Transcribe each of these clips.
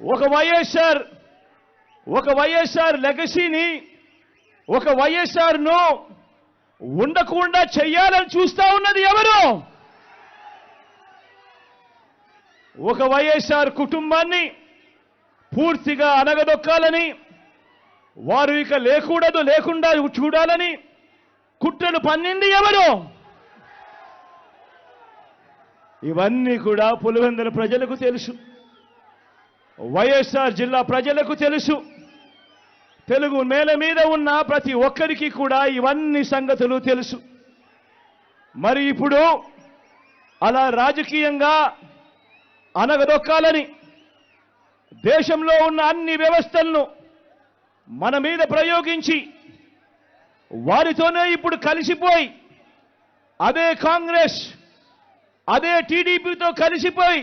ఒక వైఎస్ఆర్ ఒక వైఎస్ఆర్ లెగసీని ఒక వైఎస్ఆర్ను ఉండకుండా చెయ్యాలని చూస్తా ఉన్నది ఎవరు? ఒక వైఎస్ఆర్ కుటుంబాన్ని పూర్తిగా అనగదొక్కాలని వారు ఇక లేకూడదు లేకుండా చూడాలని కుట్రలు పన్నింది ఎవరు? ఇవన్నీ కూడా పులివెందుల ప్రజలకు తెలుసు. వైఎస్ఆర్ జిల్లా ప్రజలకు తెలుసు. తెలుగు నేల మీద ఉన్న ప్రతి ఒక్కరికి కూడా ఇవన్నీ సంగతులు తెలుసు. మరి ఇప్పుడు అలా రాజకీయంగా అనగదొక్కాలని దేశంలో ఉన్న అన్ని వ్యవస్థలను మన మీద ప్రయోగించి వారితోనే ఇప్పుడు కలిసిపోయి అదే కాంగ్రెస్ అదే టీడీపీతో కలిసిపోయి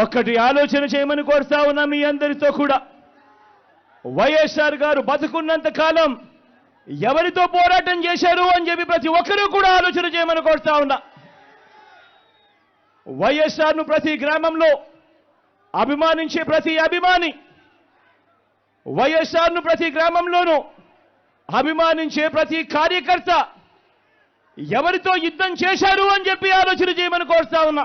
ఒకటి ఆలోచన చేయమని కోరుతా ఉన్నా మీ అందరితో కూడా. వైఎస్ఆర్ గారు బతుకున్నంత కాలం ఎవరితో పోరాటం చేశారు అని చెప్పి ప్రతి ఒక్కరూ కూడా ఆలోచన చేయమని కోరుతా ఉన్నా. వైఎస్ఆర్ను ప్రతి గ్రామంలో అభిమానించే ప్రతి అభిమాని వైఎస్ఆర్ను ప్రతి గ్రామంలోనూ అభిమానించే ప్రతి కార్యకర్త ఎవరితో యుద్ధం చేశారు అని చెప్పి ఆలోచన చేయమని కోరుతా ఉన్నా.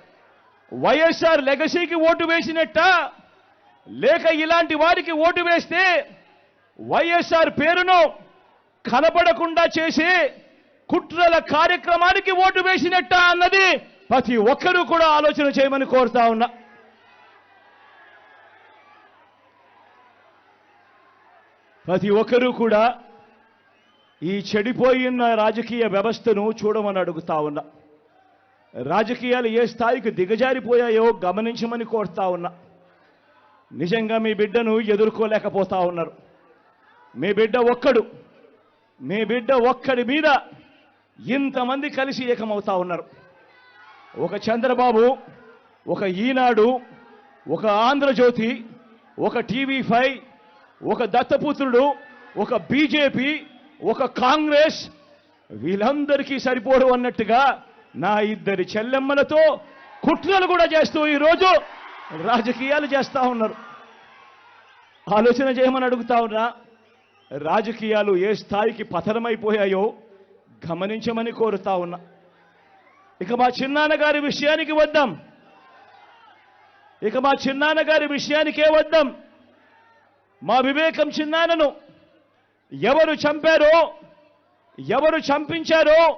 వైఎస్ఆర్ లెగసీకి ఓటు వేసినట్ట? లేక ఇలాంటి వారికి ఓటు వేస్తే వైఎస్ఆర్ పేరును కనబడకుండా చేసే కుట్రల కార్యక్రమానికి ఓటు వేసినట్ట అన్నది ప్రతి ఒక్కరూ కూడా ఆలోచన చేయమని కోరుతా ఉన్నా. ప్రతి ఒక్కరూ కూడా ఈ చెడిపోయిన రాజకీయ వ్యవస్థను చూడమని అడుగుతా ఉన్నా. రాజకీయాలు ఏ స్థాయికి దిగజారిపోయాయో గమనించమని కోరుతా ఉన్నా. నిజంగా మీ బిడ్డను ఎదుర్కోలేకపోతా ఉన్నారు. మీ బిడ్డ ఒక్కడు మీ బిడ్డ ఒక్కడి మీద ఇంతమంది కలిసి ఏకమవుతా ఉన్నారు. ఒక చంద్రబాబు ఒక ఈనాడు ఒక ఆంధ్రజ్యోతి ఒక టీవీ ఫైవ్ ఒక దత్తపుత్రుడు ఒక బీజేపీ ఒక కాంగ్రెస్ వీళ్ళందరికీ సరిపోడు అన్నట్టుగా నా ఇద్దరి చెల్లెమ్మలతో కుట్రలు కూడా చేస్తూ ఈరోజు రాజకీయాలు చేస్తా ఉన్నారు. ఆలోచన చేయమని అడుగుతా ఉన్నా రాజకీయాలు ఏ స్థాయికి పతనమైపోయాయో గమనించమని కోరుతా ఉన్నా. ఇక మా చిన్నాన్నగారి విషయానికి వద్దాం. ఇక మా చిన్నాన్నగారి విషయానికే వద్దాం. మా వివేకం చిన్నాన్నను ఎవరు చంపారో ఎవరు చంపించారో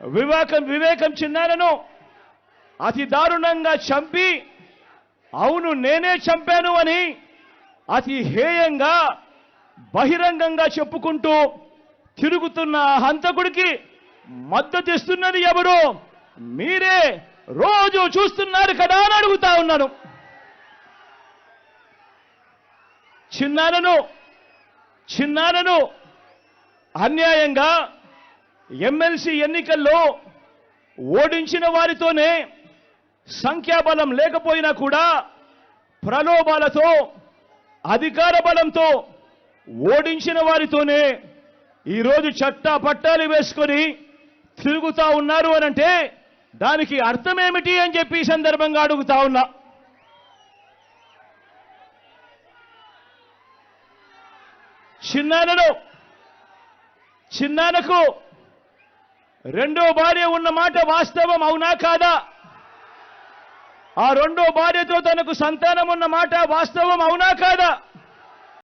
వివేకం వివేకం చిన్నారను అతి దారుణంగా చంపి అవును నేనే చంపాను అని అతి హేయంగా బహిరంగంగా చెప్పుకుంటూ తిరుగుతున్న హంతకుడికి మద్దతిస్తున్నది ఎవరు? మీరే. రోజు చూస్తున్నారు కదా అని అడుగుతా ఉన్నాను. చిన్నారను చిన్నారను అన్యాయంగా ఎమ్మెల్సీ ఎన్నికల్లో ఓడించిన వారితోనే సంఖ్యాబలం లేకపోయినా కూడా ప్రలోభాలతో అధికార బలంతో ఓడించిన వారితోనే ఈరోజు చట్టా పట్టాలు వేసుకొని తిరుగుతా ఉన్నారు అనంటే దానికి అర్థమేమిటి అని చెప్పి ఈ సందర్భంగా అడుగుతా ఉన్నా. చిన్నానను చిన్నానకు రెండో భార్య ఉన్న మాట వాస్తవం అవునా కాదా? ఆ రెండో భార్యతో తనకు సంతానం ఉన్న మాట వాస్తవం అవునా కాదా?